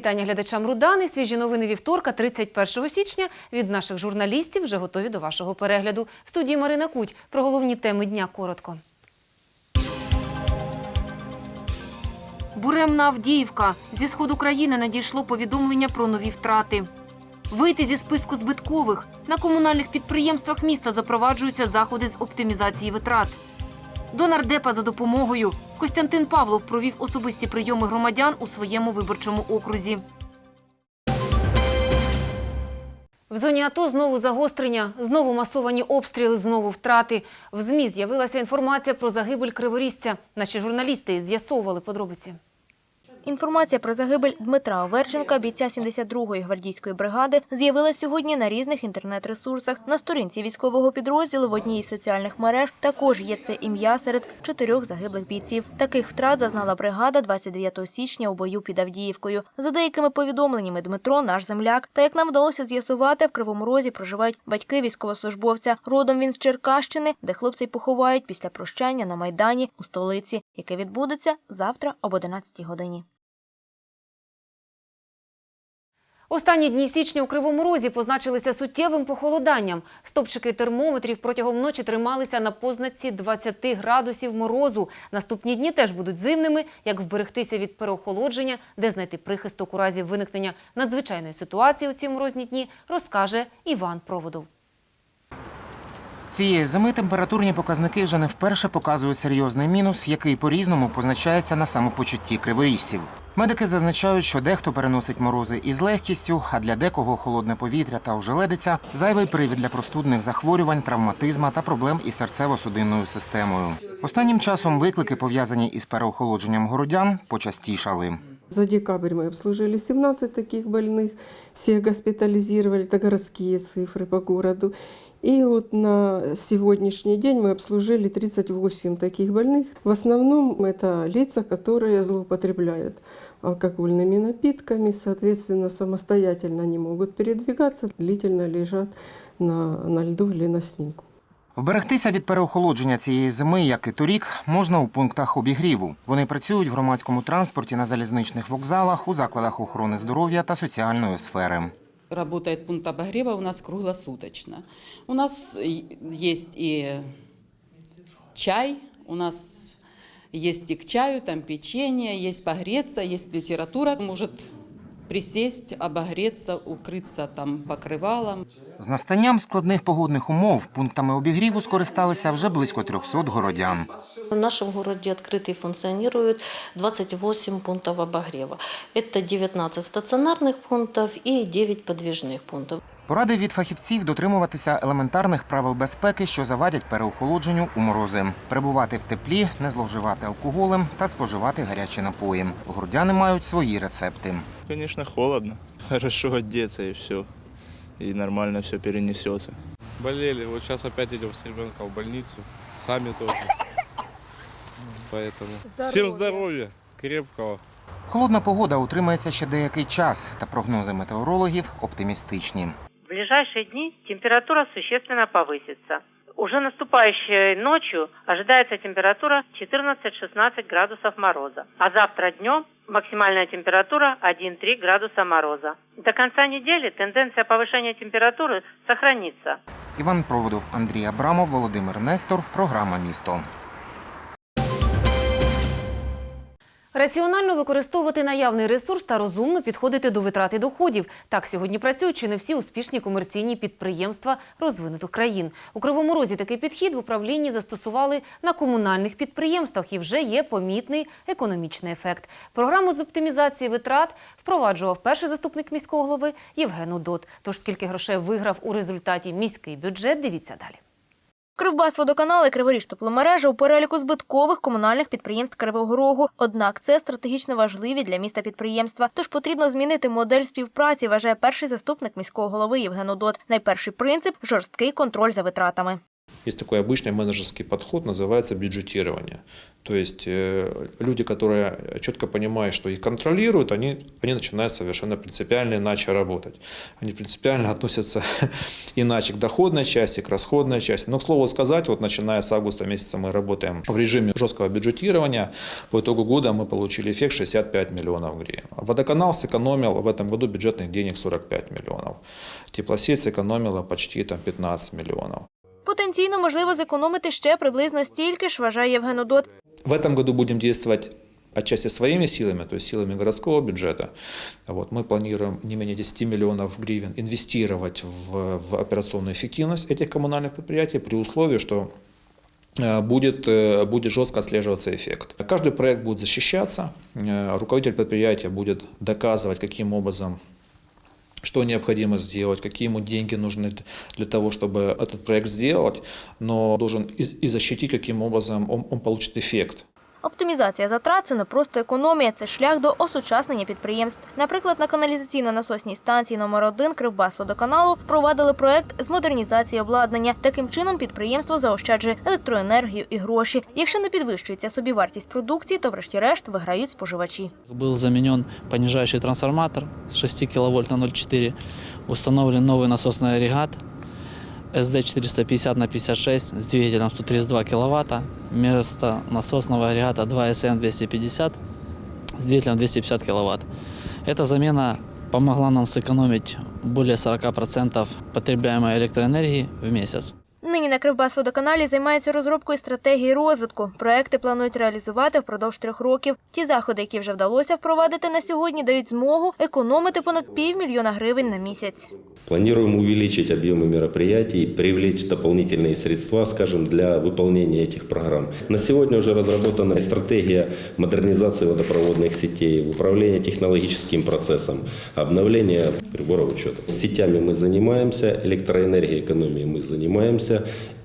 вітання глядачам Рудани. Свіжі новини вівторка, 31 січня. Від наших журналістів вже готові до вашого перегляду. В студії Марина Куть. Про головні теми дня коротко. Буремна Авдіївка. Зі сходу країни надійшло повідомлення про нові втрати. Вийти зі списку збиткових. На комунальних підприємствах міста запроваджуються заходи з оптимізації витрат. До нардепа за допомогою Костянтин Павлов провів особисті прийоми громадян у своєму виборчому окрузі. В зоні АТО знову загострення, знову масовані обстріли, знову втрати. В ЗМІ з'явилася інформація про загибель криворізця. Наші журналісти з'ясовували подробиці. Інформація про загибель Дмитра Оверченка, бійця 72-ї гвардійської бригади, з'явилась сьогодні на різних інтернет-ресурсах. На сторінці військового підрозділу в одній із соціальних мереж також є це ім'я серед чотирьох загиблих бійців. Таких втрат зазнала бригада 29 січня у бою під Авдіївкою. За деякими повідомленнями, Дмитро наш земляк. Та як нам вдалося з'ясувати, в Кривому Розі проживають батьки військовослужбовця. Родом він з Черкащини, де хлопців поховають після прощання на майдані у столиці, яке відбудеться завтра об 11 годині. Останні дні січня у Кривому Розі позначилися суттєвим похолоданням. Стопчики термометрів протягом ночі трималися на позначці 20 градусів морозу. Наступні дні теж будуть зимними. Як вберегтися від переохолодження, де знайти прихисток у разі виникнення надзвичайної ситуації у ці морозні дні, розкаже Іван Проводов. Цієї зими температурні показники вже не вперше показують серйозний мінус, який по-різному позначається на самопочутті криворіжців. Медики зазначають, що дехто переносить морози із легкістю, а для декого холодне повітря та ожеледиця – зайвий привід для простудних захворювань, травматизма та проблем із серцево-судинною системою. Останнім часом виклики, пов'язані із переохолодженням городян, почастішали. За декабрь мы обслужили 17 таких больных, всех госпитализировали, это городские цифры по городу. И вот на сегодняшний день мы обслужили 38 таких больных. В основном это лица, которые злоупотребляют алкогольными напитками, соответственно, самостоятельно не могут передвигаться, длительно лежат на, на льду или на снегу. Вберегтися від переохолодження цієї зими, як і торік, можна у пунктах обігріву. Вони працюють в громадському транспорті на залізничних вокзалах, у закладах охорони здоров'я та соціальної сфери. Работает пункт обогрева у нас круглосуточно. У нас есть и чай, у нас есть и к чаю, там печенье, есть погреться, есть литература, может присесть, обогреться, укрыться там покрывалом. З настанням складних погодних умов пунктами обігріву скористалися вже близько 300 городян. В нашем городе открыты и функционируют 28 пунктов обогрева. Это 19 стационарных пунктов и 9 подвижных пунктов. Поради від фахівців дотримуватися елементарних правил безпеки, що завадять переохолодженню у морози, перебувати в теплі, не зловживати алкоголем та споживати гарячі напої. Городяни мають свої рецепти. Конечно, холодно. Хорошо одеться и все. И нормально все перенесется. Болели. Вот сейчас опять идем с ребенком в больницу. Сами тоже. Поэтому всем здоровья, крепкого. Холодна погода утримається ще деякий час, та прогнози метеорологів оптимістичні. В ближайшие дни температура существенно повысится. Уже наступающей ночью ожидается температура 14-16 градусов мороза, а завтра днем максимальная температура 1-3 градуса мороза. До конца недели тенденция повышения температуры сохранится. Іван Проводов, Андрій Абрамов, Володимир Нестор. Програма Місто. Раціонально використовувати наявний ресурс та розумно підходити до витрати доходів. Так сьогодні працюють чи не всі успішні комерційні підприємства розвинутих країн. У Кривому Розі такий підхід в управлінні застосували на комунальних підприємствах і вже є помітний економічний ефект. Програму з оптимізації витрат впроваджував перший заступник міського голови Євген Удот. Тож скільки грошей виграв у результаті міський бюджет, дивіться далі. Кривбас водоканал Криворіж тепломережа у переліку збиткових комунальних підприємств Кривого Рогу. Однак це стратегічно важливі для міста підприємства. Тож потрібно змінити модель співпраці, вважає перший заступник міського голови Євген Удот. Найперший принцип жорсткий контроль за витратами. Есть такой обычный менеджерский подход, называется бюджетирование. То есть э, люди, которые четко понимают, что их контролируют, они, они начинают совершенно принципиально иначе работать. Они принципиально относятся иначе к доходной части, к расходной части. Но, к слову сказать, вот начиная с августа месяца мы работаем в режиме жесткого бюджетирования. По итогу года мы получили эффект 65 миллионов гривен. Водоканал сэкономил в этом году бюджетных денег 45 миллионов. Теплосеть сэкономила почти там, 15 миллионов. Потенційно можливо зекономити ще приблизно стільки ж, вважає Євген Удот. В этом году будем действовать отчасти своими силами, то есть силами городского бюджета. Вот, мы планируем не менее 10 миллионов гривен инвестировать в, в операционную эффективность этих коммунальных предприятий при условии, что э, будет, э, будет жестко отслеживаться эффект. Каждый проект будет защищаться, э, руководитель предприятия будет доказывать, каким образом что необходимо сделать, какие ему деньги нужны для того, чтобы этот проект сделать, но должен и, и защитить, каким образом он, он получит эффект. Оптимізація затрат – це не просто економія, це шлях до осучаснення підприємств. Наприклад, на каналізаційно-насосній станції номер 1 Кривбасводоканалу впровадили проект з модернізації обладнання. Таким чином підприємство заощаджує електроенергію і гроші. Якщо не підвищується собівартість продукції, то врешті-решт виграють споживачі. Был заменен понижающий трансформатор с 6 кВт на 0,4. Установлен новый насосный агрегат SD 450 на 56 с двигателем 132 кВт. Вместо насосного агрегата 2SM 250 с двигателем 250 кВт. Эта замена помогла нам сэкономить более 40% потребляемой электроэнергии в месяц. Нині на Кривбасводоканалі займаються розробкою стратегії розвитку. Проекти планують реалізувати впродовж трьох років. Ті заходи, які вже вдалося впровадити на сьогодні, дають змогу економити понад півмільйона гривень на місяць. Планируем увеличить объемы мероприятий, привлечь дополнительные средства, скажем, для выполнения этих программ. На сегодня уже разработана стратегия модернизации водопроводных сетей, управления технологическим процессом, обновления приборов учета. С сетями мы занимаемся, электроэнергией экономией мы занимаемся,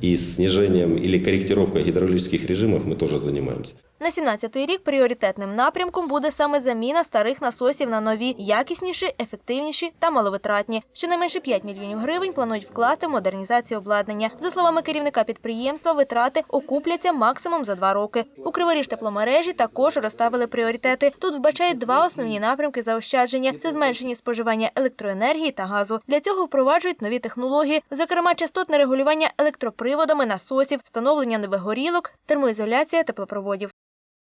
и снижением или корректировкой гидравлических режимов мы тоже занимаемся. На 17-й рік пріоритетним напрямком буде саме заміна старих насосів на нові, якісніші, ефективніші та маловитратні. Щонайменше 5 мільйонів гривень планують вкласти в модернізацію обладнання. За словами керівника підприємства, витрати окупляться максимум за два роки. У Криворіж тепломережі також розставили пріоритети. Тут вбачають два основні напрямки заощадження: це зменшення споживання електроенергії та газу. Для цього впроваджують нові технології, зокрема частотне регулювання електроприводами насосів, встановлення нових горілок, термоізоляція теплопроводів.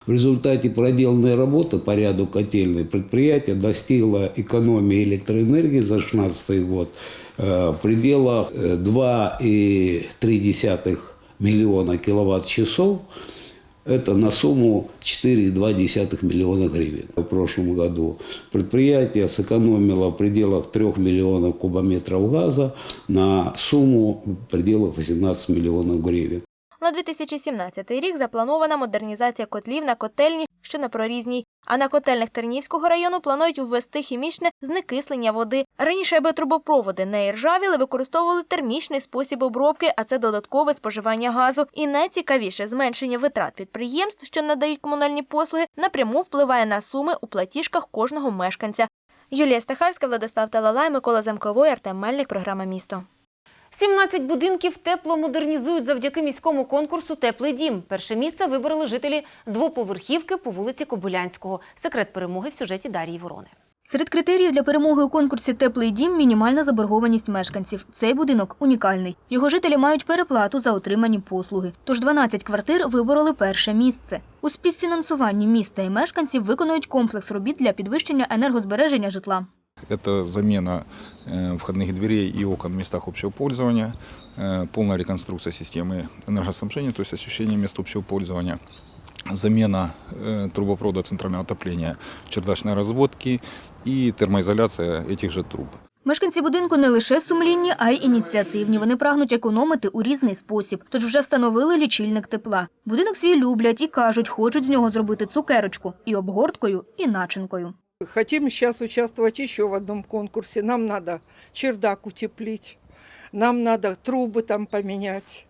В результате проделанной работы по ряду котельной предприятия достигло экономии электроэнергии за 2016 год э, в пределах э, 2,3 миллиона киловатт-часов. Это на сумму 4,2 миллиона гривен. В прошлом году предприятие сэкономило в пределах 3 миллионов кубометров газа на сумму в пределах 18 миллионов гривен. На 2017 рік запланована модернізація котлів на котельні, що на прорізній. А на котельних Тернівського району планують ввести хімічне знекислення води. Раніше, аби трубопроводи не іржавіли, використовували термічний спосіб обробки, а це додаткове споживання газу. І найцікавіше зменшення витрат підприємств, що надають комунальні послуги, напряму впливає на суми у платіжках кожного мешканця. Юлія Стахарська, Владислав Талалай, Микола Замковой, Артем Мельник. Програма місто. 17 будинків тепло модернізують завдяки міському конкурсу Теплий дім. Перше місце вибороли жителі двоповерхівки по вулиці Кобилянського. Секрет перемоги в сюжеті Дарії Ворони. Серед критеріїв для перемоги у конкурсі Теплий дім мінімальна заборгованість мешканців. Цей будинок унікальний. Його жителі мають переплату за отримані послуги. Тож 12 квартир вибороли перше місце. У співфінансуванні міста і мешканців виконують комплекс робіт для підвищення енергозбереження житла. Это замена э, входных дверей и окон в местах общего пользования, э, полная реконструкция системы энергоснабжения, то есть освещение мест общего пользования, замена э, трубопровода центрального отопления, чердачной разводки и термоизоляция этих же труб. Мешканці будинку не лише сумлінні, а й ініціативні. Вони прагнуть економити у різний спосіб, тож вже встановили лічильник тепла. Будинок свій люблять і кажуть, хочуть з нього зробити цукерочку і обгорткою, і начинкою. Хотим сейчас участвовать еще в одном конкурсе. Нам надо чердак утеплить, нам надо трубы там поменять.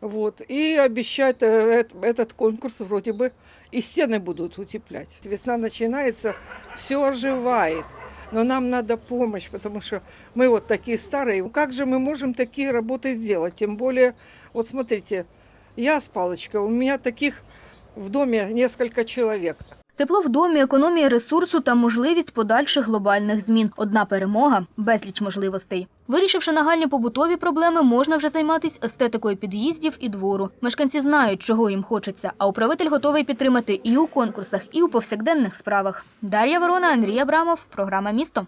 Вот. И обещают э, эт- этот конкурс вроде бы и стены будут утеплять. Весна начинается, все оживает. но нам надо помощь, потому что мы вот такие старые. Как же мы можем такие работы сделать? Тем более, вот смотрите, я с палочкой, у меня таких в доме несколько человек. Тепло в домі, економія ресурсу та можливість подальших глобальних змін. Одна перемога – безліч можливостей. Вирішивши нагальні побутові проблеми, можна вже займатися естетикою під'їздів і двору. Мешканці знають, чого їм хочеться, а управитель готовий підтримати і у конкурсах, і у повсякденних справах. Дар'я Ворона, Андрій Абрамов. Програма «Місто».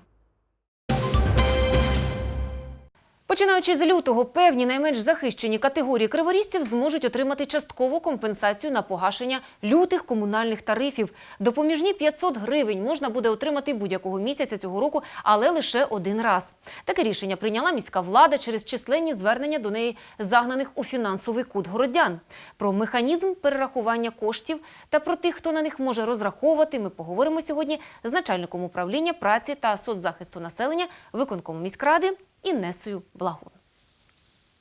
Починаючи з лютого, певні найменш захищені категорії криворізців зможуть отримати часткову компенсацію на погашення лютих комунальних тарифів. Допоміжні 500 гривень можна буде отримати будь-якого місяця цього року, але лише один раз. Таке рішення прийняла міська влада через численні звернення до неї загнаних у фінансовий кут городян. Про механізм перерахування коштів та про тих, хто на них може розраховувати, ми поговоримо сьогодні з начальником управління праці та соцзахисту населення виконкому міськради Інесою Благун.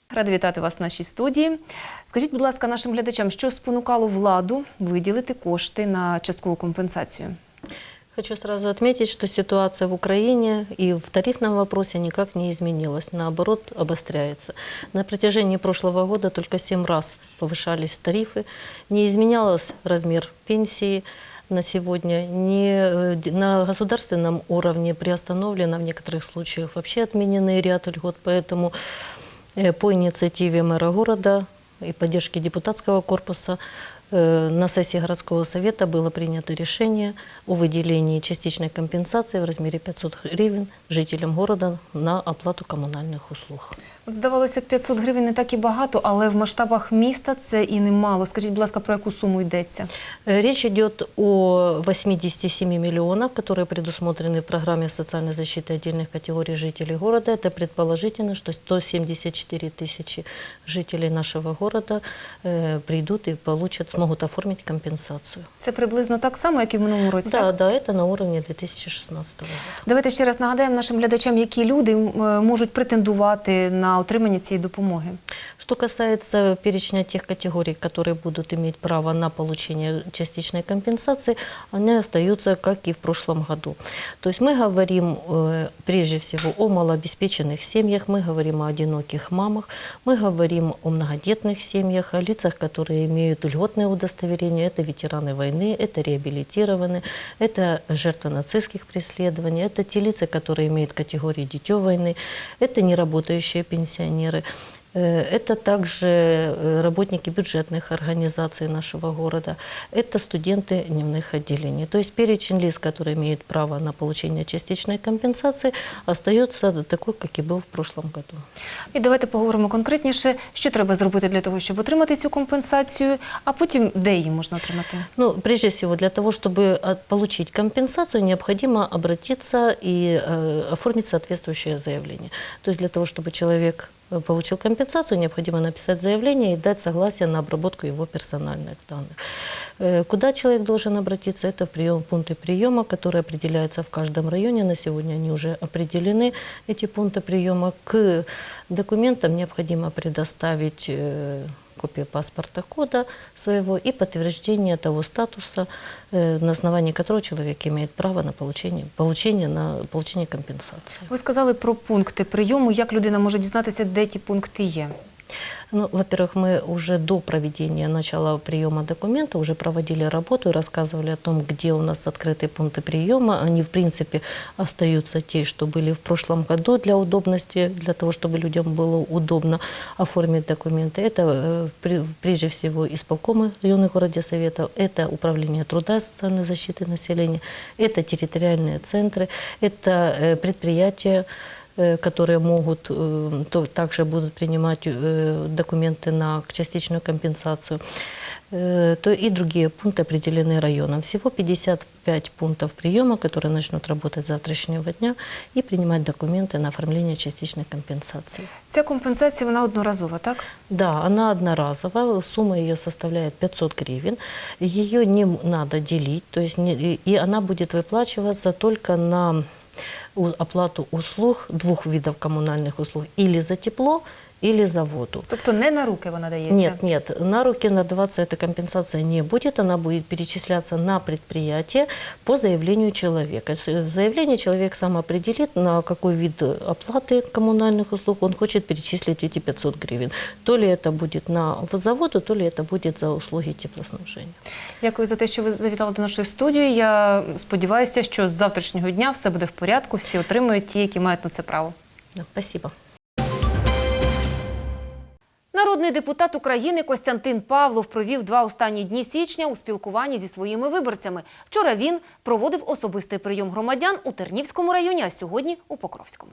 Рада вітати вас в нашій студії. Скажіть, будь ласка, нашим глядачам, що спонукало владу виділити кошти на часткову компенсацію? Хочу сразу отметить, что ситуация в Украине и в тарифном вопросе никак не изменилась, наоборот, обостряется. На протяжении прошлого года только семь раз повышались тарифы, не изменялся размер пенсии на сегодня, не, э, на государственном уровне приостановлено, в некоторых случаях вообще отменены ряд льгот, поэтому э, по инициативе мэра города и поддержки депутатского корпуса э, на сессии городского совета было принято решение о выделении частичной компенсации в размере 500 гривен жителям города на оплату коммунальных услуг. От здавалося, 500 гривень не так і багато, але в масштабах міста це і немало. Скажіть, будь ласка, про яку суму йдеться? Э, Речь идет о 87 миллионах, которые предусмотрены в программе социальной защиты отдельных категорий жителей города. Это предположительно, что 174 тысячи жителей нашего города э, придут и получат, смогут оформить компенсацию. Це приблизно так само, як і в минулому році. Да, так? да, это на уровне 2016 года. Давайте ще раз нагадаємо нашим глядачам, які люди м, е, можуть претендувати на отримання цієї допомоги. Что касается перечня тех категорий, которые будут иметь право на получение частичной компенсации, они остаются, как и в прошлом году. То есть мы говорим э, прежде всего о малообеспеченных семьях, мы говорим о одиноких мамах, мы говорим о многодетных семьях, о лицах, которые имеют льготное удостоверение. Это ветераны войны, это реабилитированные, это жертвы нацистских преследований, это те лица, которые имеют категории дитё войны, это неработающие пенсионеры. Э, Это также э, работники бюджетных организаций нашего города, это студенты дневных отделений. То есть перечень лиц, которые имеют право на получение частичной компенсации, остается такой, как и был в прошлом году. І давайте поговоримо конкретніше, що треба зробити для того, щоб отримати цю компенсацію, а потім де її можна отримати. Ну, прежде всего, для того, чтобы от- получить компенсацию, необходимо обратиться и э, оформить соответствующее заявление. То есть для того, чтобы человек э, получил компенсацию, необходимо написать заявление и дать согласие на обработку его персональных данных. Э, Куда человек должен обратиться? Это в прием, пункты приема, которые определяются в каждом районе. На сегодня они уже определены, эти пункты приема. К документам необходимо предоставить э, копию паспорта кода своего и подтверждение того статуса, э, на основании которого человек имеет право на получение, получение, на получение компенсации. Ви сказали про пункти прийому, як людина може дізнатися, де ті пункти є. Ну, во-первых, мы уже до проведения начала приема документа уже проводили работу и рассказывали о том, где у нас открытые пункты приема. Они, в принципе, остаются те, что были в прошлом году для удобности, для того, чтобы людям было удобно оформить документы. Это э, при- прежде всего исполкомы районных городе советов, это управление труда и социальной защиты населения, это территориальные центры, это э, предприятия, э, которые могут, э, то, также будут принимать э, документы на частичную компенсацию, Э, то и другие пункты определены районом. Всего 55 пунктов приема, которые начнут работать с завтрашнего дня и принимать документы на оформление частичной компенсации. Ця компенсація вона одноразова, так? Да, она одноразовая, сумма ее составляет 500 гривен. Ее не м- надо делить, то есть не- и и она будет выплачиваться только на у- оплату услуг, двух видов коммунальных услуг, или за тепло, или заводу. Тобто не на руки вона дається? Нет, нет, на руки надаваться эта компенсация не будет, она будет перечисляться на предприятие по заявлению человека. С- В заявлении человек сам определит, на какой вид оплаты коммунальных услуг он хочет перечислить эти 500 гривен. То ли это будет на заводу, то ли это будет за услуги теплоснабжения. Дякую за те, що ви завітали до нашої студії. Я сподіваюся, що з завтрашнього дня все буде в порядку, всі отримують ті, які мають на це право. Да, Спасибо. Народний депутат України Костянтин Павлов провів два останні дні січня у спілкуванні зі своїми виборцями. Вчора він проводив особистий прийом громадян у Тернівському районі, а сьогодні у Покровському.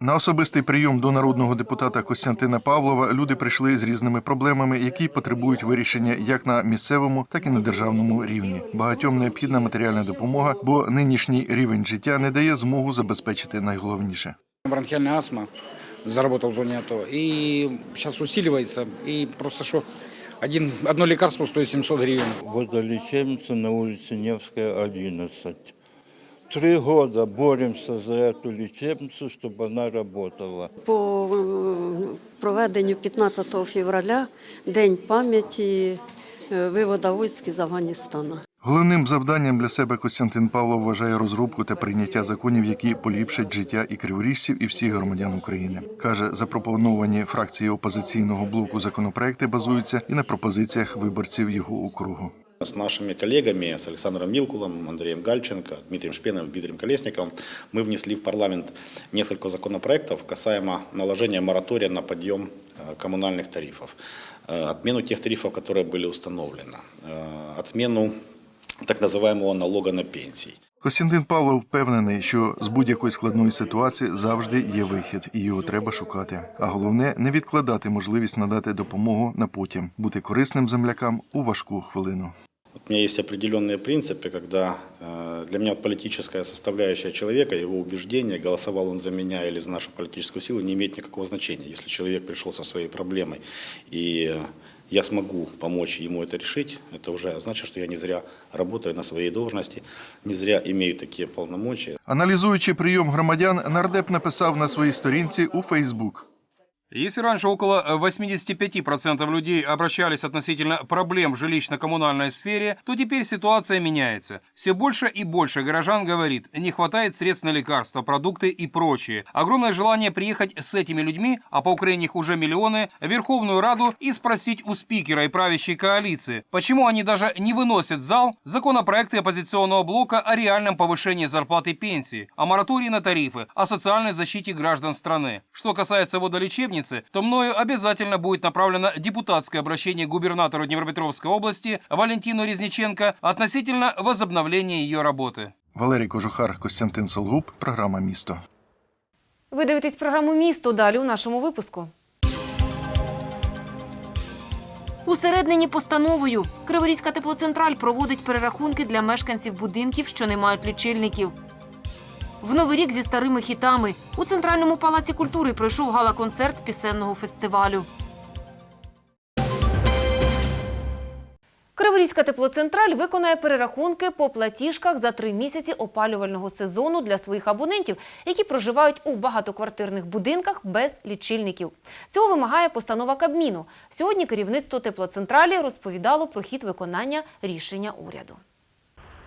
На особистий прийом до народного депутата Костянтина Павлова люди прийшли з різними проблемами, які потребують вирішення як на місцевому, так і на державному рівні. Багатьом необхідна матеріальна допомога, бо нинішній рівень життя не дає змогу забезпечити найголовніше. Бронхиальная астма, заработал в зоне АТО. И сейчас усиливается. И просто что один, одно лекарство стоит 700 гривен. Водолечебница на улице Невская, 11. Три года боремся за эту лечебницу, чтобы она работала. По е, проведенню 15 февраля День пам'яті е, вивода військ з Афганістану. Головним завданням для себе Костянтин Павлов вважає розробку та прийняття законів, які поліпшать життя і криворіжців, і всіх громадян України. каже, запропоновані фракції опозиційного блоку законопроекти базуються і на пропозиціях виборців його округу. С нашими коллегами, с Александром Милкулом, Андреем Гальченко, Дмитрием Шпеновым, Дмитрием Колесниковым, мы внесли в парламент несколько законопроектов касаемо наложения моратория на подъем э, коммунальных тарифов, э, отмену тех тарифов, которые были установлены, э, отмену так называемого налога на пенсии. Костянтин Павлов впевнений, що з будь-якої складної ситуації завжди є вихід, і його треба шукати. А головне не відкладати можливість надати допомогу на потім, бути корисним землякам у важку хвилину. Вот у меня есть определенные принципы, когда э, для меня вот политическая составляющая человека, его убеждения, голосовал он за меня или за нашу политическую силу, не имеет никакого значения. Если человек пришел со своей проблемой и э, я смогу помочь ему это решить, это уже значит, что я не зря работаю на своей должности, не зря имею такие полномочия. Аналізуючи прийом громадян, нардеп написав на своїй сторінці у Фейсбук. Если раньше около э, 85% людей обращались относительно проблем в жилищно-коммунальной сфере, то теперь ситуация меняется. Все больше и больше горожан говорит, не хватает средств на лекарства, продукты и прочее. Огромное желание приехать с этими людьми, а по Украине их уже миллионы, в Верховную Раду и спросить у спикера и правящей коалиции, почему они даже не выносят зал законопроекты оппозиционного блока о реальном повышении зарплаты и пенсии, о моратории на тарифы, о социальной защите граждан страны. Что касается водолечебницы, то мною обязательно будет направлено депутатское обращение губернатору Днепропетровской области Валентину Резниченко относительно возобновления ее работы. Валерій Кожухар, Костянтин Солгуб, програма Місто. Ви дивитесь програму Місто далі у нашому випуску. Усереднені постановою Криворізька теплоцентраль проводить перерахунки для мешканців будинків, що не мають лічильників. В новий рік зі старими хітами у центральному палаці культури пройшов гала-концерт пісенного фестивалю. Криворізька теплоцентраль виконає перерахунки по платіжках за три місяці опалювального сезону для своїх абонентів, які проживають у багатоквартирних будинках без лічильників. Цього вимагає постанова Кабміну. Сьогодні керівництво теплоцентралі розповідало про хід виконання рішення уряду.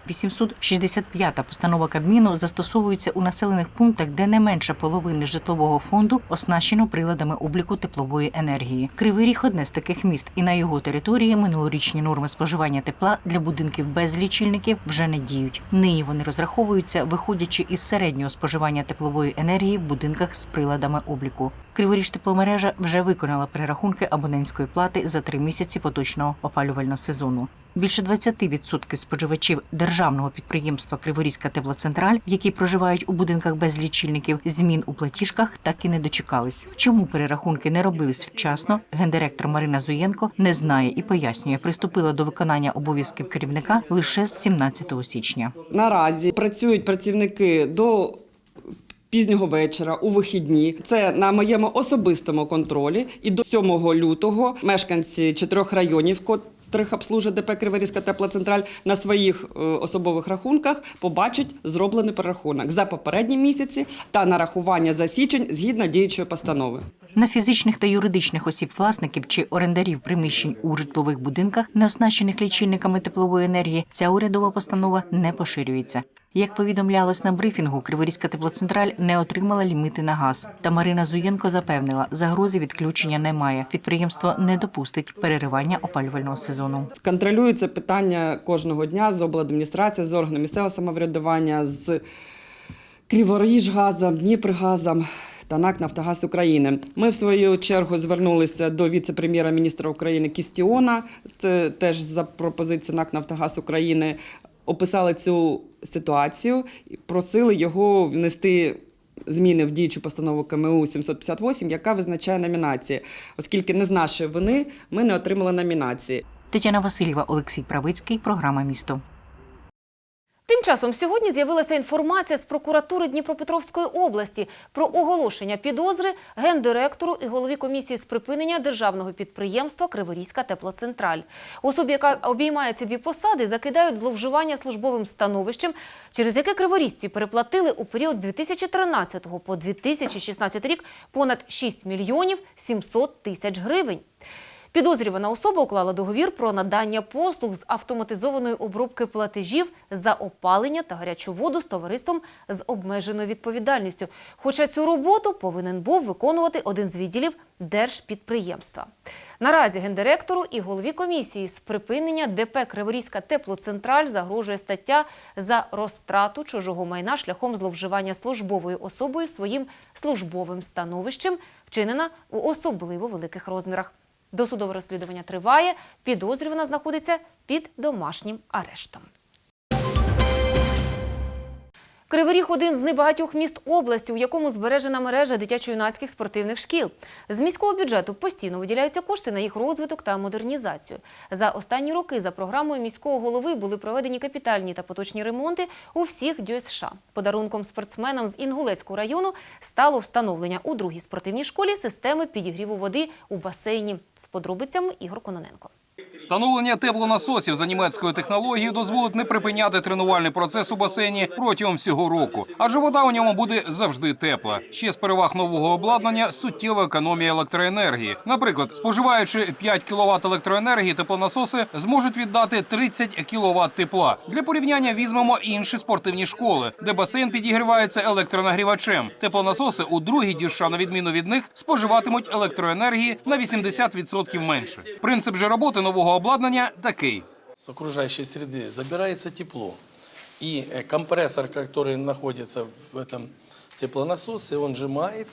865-та постанова Кабміну застосовується у населених пунктах, де не менше половини житлового фонду оснащено приладами обліку теплової енергії. Кривий Ріг – одне з таких міст, і на його території минулорічні норми споживання тепла для будинків без лічильників вже не діють. Нині вони розраховуються, виходячи із середнього споживання теплової енергії в будинках з приладами обліку. Криворіж тепломережа вже виконала перерахунки абонентської плати за три місяці поточного опалювального сезону. Більше 20% споживачів державного підприємства Криворізька теплоцентраль, які проживають у будинках без лічильників, змін у платіжках так і не дочекались. Чому перерахунки не робились вчасно? Гендиректор Марина Зуєнко не знає і пояснює, приступила до виконання обов'язків керівника лише з 17 січня. Наразі працюють працівники до пізнього вечора у вихідні. Це на моєму особистому контролі. І до 7 лютого мешканці чотирьох районів, котрих обслужує ДП Криворізька теплоцентраль, на своїх е, особових рахунках побачить зроблений перерахунок за попередні місяці та нарахування за січень згідно діючої постанови. На фізичних та юридичних осіб-власників чи орендарів приміщень у житлових будинках, не оснащених лічильниками теплової енергії, ця урядова постанова не поширюється. Як повідомлялось на брифінгу, Криворізька теплоцентраль не отримала ліміти на газ. Та Марина Зуєнко запевнила, загрози відключення немає. Підприємство не допустить переривання опалювального сезону. Контролюється питання кожного дня з обладміністрації, з органами місцевого самоврядування, з Криворіжгазом, Дніпрогазом та НАК «Нафтогаз України. Ми в свою чергу звернулися до віце-прем'єра-міністра України Кістіона. Це теж за пропозицією НАК «Нафтогаз України описали цю ситуацію і просили його внести. Зміни в діючу постанову КМУ 758, яка визначає номінації, оскільки не з нашої вини ми не отримали номінації. Тетяна Васильєва, Олексій Правицький, програма Місто. Тим часом сьогодні з'явилася інформація з прокуратури Дніпропетровської області про оголошення підозри гендиректору і голові комісії з припинення державного підприємства Криворізька теплоцентраль. Особі, яка обіймає ці дві посади, закидають зловживання службовим становищем, через яке криворізці переплатили у період з 2013 по 2016 рік понад 6 мільйонів 700 тисяч гривень. Підозрювана особа уклала договір про надання послуг з автоматизованої обробки платежів за опалення та гарячу воду з товариством з обмеженою відповідальністю. Хоча цю роботу повинен був виконувати один з відділів держпідприємства. Наразі гендиректору і голові комісії з припинення ДП Криворізька теплоцентраль загрожує стаття за розтрату чужого майна шляхом зловживання службовою особою своїм службовим становищем, вчинена у особливо великих розмірах. Досудове розслідування триває. Підозрювана знаходиться під домашнім арештом. Кривий Ріг – один з небагатьох міст області, у якому збережена мережа дитячо-юнацьких спортивних шкіл. З міського бюджету постійно виділяються кошти на їх розвиток та модернізацію. За останні роки за програмою міського голови були проведені капітальні та поточні ремонти у всіх ДЮСШ. Подарунком спортсменам з Інгулецького району стало встановлення у другій спортивній школі системи підігріву води у басейні. З подробицями Ігор Кононенко. Встановлення теплонасосів за німецькою технологією дозволить не припиняти тренувальний процес у басейні протягом всього року, адже вода у ньому буде завжди тепла. Ще з переваг нового обладнання суттєва економія електроенергії. Наприклад, споживаючи 5 кВт електроенергії, теплонасоси зможуть віддати 30 кВт тепла. Для порівняння візьмемо інші спортивні школи, де басейн підігрівається електронагрівачем. Теплонасоси у другій дюша, на відміну від них, споживатимуть електроенергії на 80% менше. Принцип же роботи нового обладнання такий. с окружающей среды забирается тепло. И э, компрессор, который находится в этом теплонасосе, он сжимает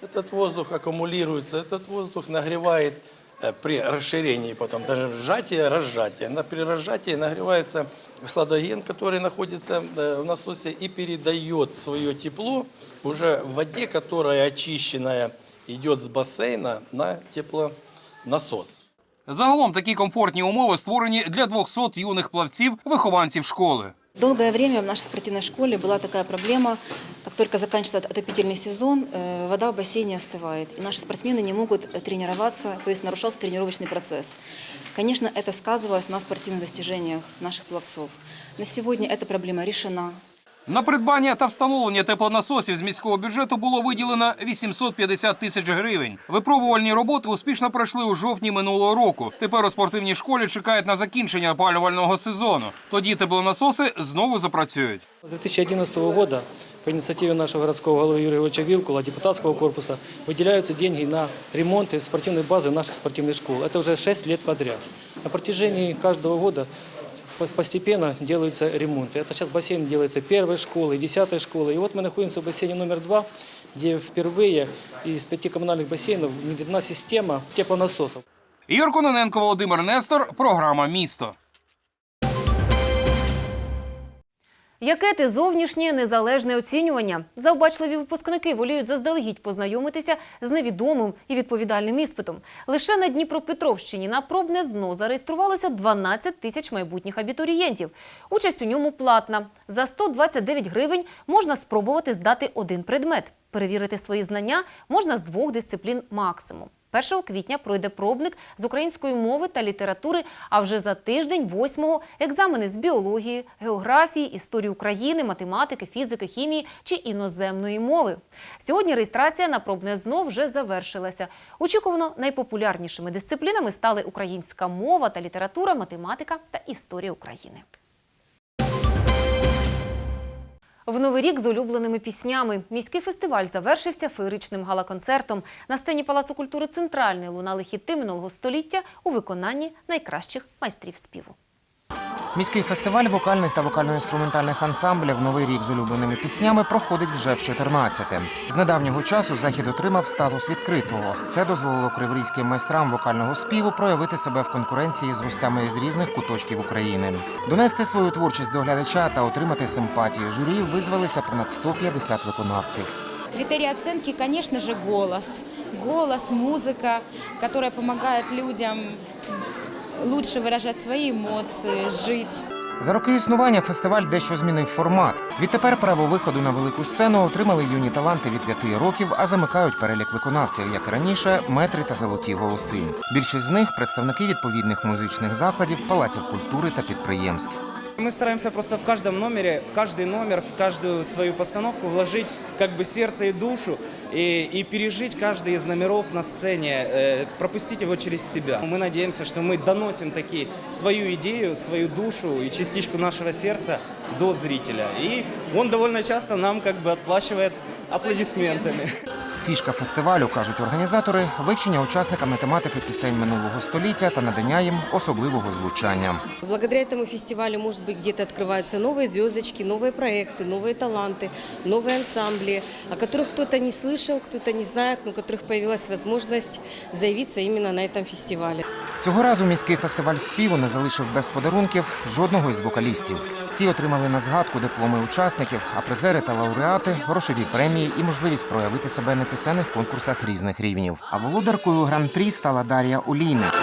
этот воздух, аккумулируется, этот воздух нагревает э, при расширении потом, даже сжатие, разжатие. На, при разжатии нагревается хладоген, который находится э, в насосе и передает свое тепло уже в воде, которая очищенная идет с бассейна на теплонасос. Загалом такі комфортні умови створені для 200 юних плавців, вихованців школи. Долгое время в нашей спортивной школе была такая проблема, как только заканчивается отопительный сезон, э, вода в бассейне остывает, и наши спортсмены не могут э, тренироваться, то есть нарушался тренировочный процесс. Конечно, это сказывалось на спортивных достижениях наших пловцов. На сегодня эта проблема решена. На придбання та встановлення теплонасосів з міського бюджету було виділено 850 тисяч гривень. Випробувальні роботи успішно пройшли у жовтні минулого року. Тепер у спортивній школі чекають на закінчення опалювального сезону. Тоді теплонасоси знову запрацюють. С 2011 года по инициативе нашего городского головы Юрия Ильича Вилкула, депутатского корпуса, выделяются деньги на ремонты спортивной базы наших спортивных школ. Это уже 6 лет подряд. На протяжении каждого года по- постепенно делаются ремонты. Это сейчас бассейн делается первой школы, десятой школы. И вот мы находимся в бассейне номер два, где впервые из пяти коммунальных бассейнов внедрена система теплонасосов. Ігор Кононенко, Володимир Нестор. Програма Місто. Яке ти зовнішнє незалежне оцінювання? Завбачливі випускники воліють заздалегідь познайомитися з невідомим і відповідальним іспитом. Лише на Дніпропетровщині на пробне ЗНО зареєструвалося 12 тисяч майбутніх абітурієнтів. Участь у ньому платна. За 129 гривень можна спробувати здати один предмет. Перевірити свої знання можна з двох дисциплін максимум. 1 квітня пройде пробник з української мови та літератури, а вже за тиждень, 8-го, екзамени з біології, географії, історії України, математики, фізики, хімії чи іноземної мови. Сьогодні реєстрація на пробне ЗНО вже завершилася. Очікувано найпопулярнішими дисциплінами стали українська мова та література, математика та історія України. В новий рік з улюбленими піснями міський фестиваль завершився феєричним гала-концертом. На сцені Палацу культури Центральний лунали хіти минулого століття у виконанні найкращих майстрів співу. Міський фестиваль вокальних та вокально-інструментальних ансамблів Новий рік з улюбленими піснями проходить вже в 14-те. З недавнього часу захід отримав статус відкритого. Це дозволило криворізьким майстрам вокального співу проявити себе в конкуренції з гостями з різних куточків України. Донести свою творчість до глядача та отримати симпатію журі визвалися понад 150 виконавців. Критерий оценки, конечно же, голос. Голос, музыка, которая помогает людям лучше выражать свои эмоции, жить. За роки існування фестиваль дещо змінив формат. Відтепер право виходу на велику сцену отримали юні таланти від п'яти років, а замикають перелік виконавців, як і раніше, метри та золоті голоси. Більшість з них представники відповідних музичних закладів, палаців культури та підприємств. Мы стараемся просто в каждом номере, в каждый номер, в каждую свою постановку вложить как бы сердце и душу и, и пережить каждый из номеров на сцене, э, пропустить его через себя. Мы надеемся, что мы доносим таки свою идею, свою душу и частичку нашего сердца до зрителя. И он довольно часто нам как бы отплачивает аплодисментами. Фішка фестивалю, кажуть організатори, вивчення учасниками тематики пісень минулого століття та надання їм особливого звучання. Благодаря этому фестивалю, может быть, где-то открываются новые звездочки, новые проекты, новые таланты, новые ансамбли, о которых кто-то не слышал, кто-то не знает, но у которых появилась возможность заявиться именно на этом фестивале. Цього разу міський фестиваль співу не залишив без подарунків жодного із вокалістів. Всі отримали на згадку дипломи учасників, а призери та лауреати грошові премії і можливість проявити себе на пісенних конкурсах різних рівнів. А володаркою гран-прі стала Дар'я Олійник.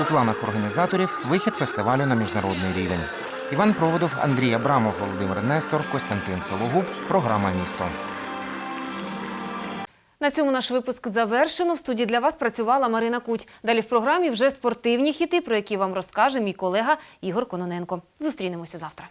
У планах організаторів вихід фестивалю на міжнародний рівень. Іван Проводов, Андрій Абрамов, Володимир Нестор, Костянтин Сологуб. Програма Місто. На цьому наш випуск завершено. В студії для вас працювала Марина Куть. Далі в програмі вже спортивні хіти, про які вам розкаже мій колега Ігор Кононенко. Зустрінемося завтра.